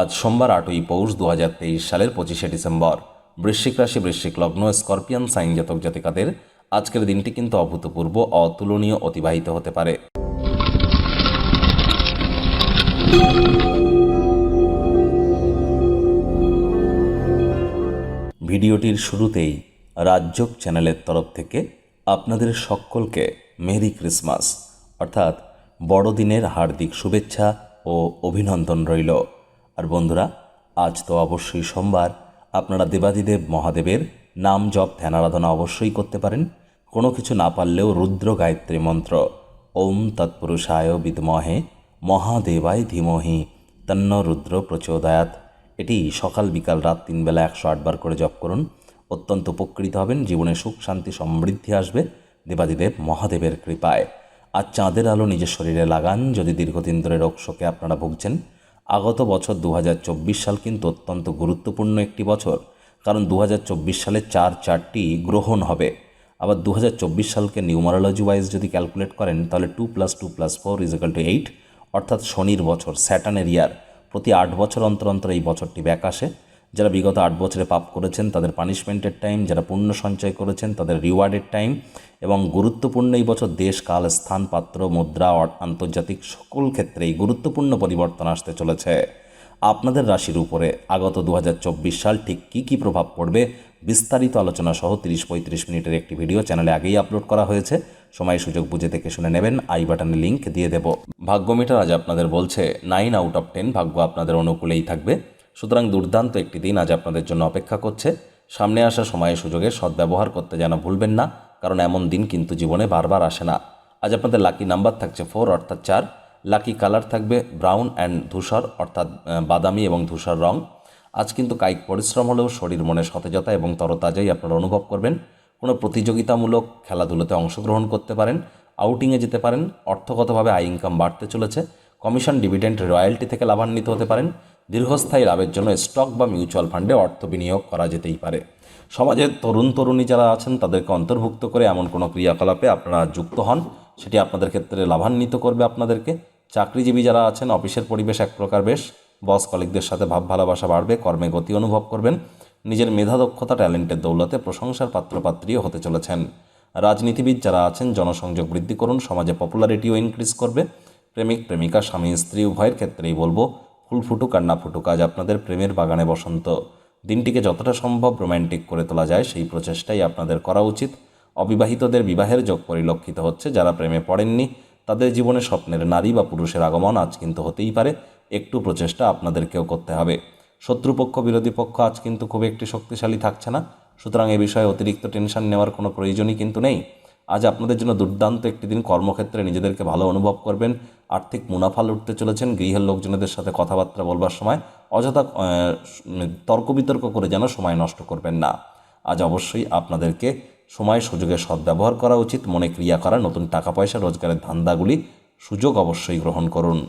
আজ সোমবার আটই পৌষ দু হাজার তেইশ সালের পঁচিশে ডিসেম্বর। বৃশ্চিক রাশি, বৃশ্চিক লগ্ন, স্করপিয়ান সাইন জাতক জাতিকাদের আজকের দিনটি কিন্তু অভূতপূর্ব, অতুলনীয়, অতিবাহিত হতে পারে। ভিডিওটির শুরুতেই রাজ্যক চ্যানেলের তরফ থেকে আপনাদের সকলকে মেরি ক্রিসমাস, অর্থাৎ বড়দিনের হার্দিক শুভেচ্ছা ও অভিনন্দন রইল। আর বন্ধুরা, আজ তো অবশ্যই সোমবার। আপনারা দেবাদিদেব মহাদেবের নাম জপ, ধ্যান আরাধনা অবশ্যই করতে পারেন। কোনো কিছু না পারলেও রুদ্র গায়ত্রী মন্ত্র, ওম তৎপুরুষায় বিদমহে মহাদেবায় ধীমহি তন্ন রুদ্র প্রচোদয়াত এটি সকাল বিকাল রাত তিন বেলা একশো আটবার করে জপ করুন। অত্যন্ত উপকৃত হবেন, জীবনে সুখ, শান্তি, সমৃদ্ধি আসবে দেবাদিদেব মহাদেবের কৃপায়। আর চাঁদের আলো নিজের শরীরে লাগান, যদি দীর্ঘদিন ধরে রোগ শোকে আপনারা ভুগছেন আগত বছর দু হাজার চব্বিশ সাল কিন্তু অত্যন্ত গুরুত্বপূর্ণ একটি বছর, কারণ দু হাজার চব্বিশ সালে চার চারটি গ্রহণ হবে। আবার দু হাজার চব্বিশ সালকে নিউমারোলজি ওয়াইজ যদি ক্যালকুলেট করেন, তাহলে two plus two plus four is equal to eight, অর্থাৎ শনির বছর স্যাটানের ইয়ার। প্রতি আট বছর অন্তর অন্তর এই বছরটি ব্যাক আসে। যারা বিগত আট বছরে পাপ করেছেন, তাদের পানিশমেন্টের টাইম যারা পুণ্য সঞ্চয় করেছেন, তাদের রিওয়ার্ডের টাইম এবং গুরুত্বপূর্ণ এই বছর দেশ, কাল, স্থান, পাত্র, মুদ্রা আন্তর্জাতিক সকল ক্ষেত্রেই গুরুত্বপূর্ণ পরিবর্তন আসতে চলেছে। আপনাদের রাশির উপরে আগত দু হাজার চব্বিশ সাল ঠিক কী কী প্রভাব পড়বে বিস্তারিত আলোচনা সহ তিরিশ পঁয়ত্রিশ মিনিটের একটি ভিডিও চ্যানেলে আগেই আপলোড করা হয়েছে। সময়, সুযোগ বুঝে দেখে শুনে নেবেন। আই বাটনে লিঙ্ক দিয়ে দেব। ভাগ্যমিটার আজ আপনাদের বলছে নাইন আউট অফ টেন ভাগ্য আপনাদের অনুকূলেই থাকবে। সুতরাং দুর্দান্ত একটি দিন আজ আপনাদের জন্য অপেক্ষা করছে। সামনে আসা সময়ে সুযোগের সদ্ব্যবহার করতে যেন ভুলবেন না, কারণ এমন দিন কিন্তু জীবনে বারবার আসে না। আজ আপনাদের লাকি নাম্বার থাকছে ফোর অর্থাৎ চার। লাকি কালার থাকবে ব্রাউন অ্যান্ড ধূসর, অর্থাৎ বাদামি এবং ধূসর রং। আজ কিন্তু কায়িক পরিশ্রম হলেও শরীর, মনে সতেজতা এবং তরতাজাই আপনারা অনুভব করবেন। কোনো প্রতিযোগিতামূলক খেলাধুলোতে অংশগ্রহণ করতে পারেন আউটিংয়ে যেতে পারেন, অর্থগতভাবে আয় ইনকাম বাড়তে চলেছে কমিশন ডিভিডেন্ড রয়্যালটি থেকে লাভান্বিত হতে পারেন। দীর্ঘস্থায়ী লাভের জন্য স্টক বা মিউচুয়াল ফান্ডে অর্থ বিনিয়োগ করা যেতেই পারে। সমাজের তরুণ তরুণী যারা আছেন, তাদেরকে অন্তর্ভুক্ত করে এমন কোনো ক্রিয়াকলাপে আপনারা যুক্ত হন। সেটি আপনাদের ক্ষেত্রে লাভান্বিত করবে আপনাদেরকে। চাকরিজীবী যারা আছেন, অফিসের পরিবেশ এক প্রকার বেশ। বস কলিকদের সাথে ভাব ভালোবাসা বাড়বে, কর্মে গতি অনুভব করবেন। নিজের মেধা দক্ষতা, ট্যালেন্টের দৌলতে প্রশংসার পাত্রপাত্রীও হতে চলেছেন। রাজনীতিবিদ যারা আছেন, জনসংযোগ বৃদ্ধি করুন, সমাজে পপুলারিটিও ইনক্রিজ করবে। প্রেমিক, প্রেমিকা, স্বামী, স্ত্রী, উভয়ের ক্ষেত্রেই বলব ফুল ফুটুক আর না ফুটুক, আজ আপনাদের প্রেমের বাগানে বসন্ত। দিনটিকে যতটা সম্ভব রোম্যান্টিক করে তোলা যায়, সেই প্রচেষ্টাই আপনাদের করা উচিত। অবিবাহিতদের বিবাহের যোগ পরিলক্ষিত হচ্ছে, যারা প্রেমে পড়েননি, তাদের জীবনে স্বপ্নের নারী বা পুরুষের আগমন আজ কিন্তু হতেই পারে, একটু প্রচেষ্টা আপনাদেরকেও করতে হবে। শত্রুপক্ষ, বিরোধী পক্ষ আজ কিন্তু খুব একটি শক্তিশালী থাকছে না, সুতরাং এ বিষয়ে অতিরিক্ত টেনশন নেওয়ার কোনো প্রয়োজনই কিন্তু নেই। আজ আপনাদের জন্য দুর্দান্ত একটি দিন। কর্মক্ষেত্রে নিজেদেরকে ভালো অনুভব করবেন। আর্থিক মুনাফা লুটতে চলেছেন। গৃহের লোকজনদের সাথে কথাবার্তা বলবার সময়, অযথা তর্ক বিতর্ক করে যেন সময় নষ্ট করবেন না। আজ অবশ্যই আপনাদেরকে সময়, সুযোগের সদ্ব্যবহার করা উচিত। মনে ক্রিয়া করা, নতুন টাকা পয়সা, রোজগারের ধান্দাগুলি, সুযোগ অবশ্যই গ্রহণ করুন।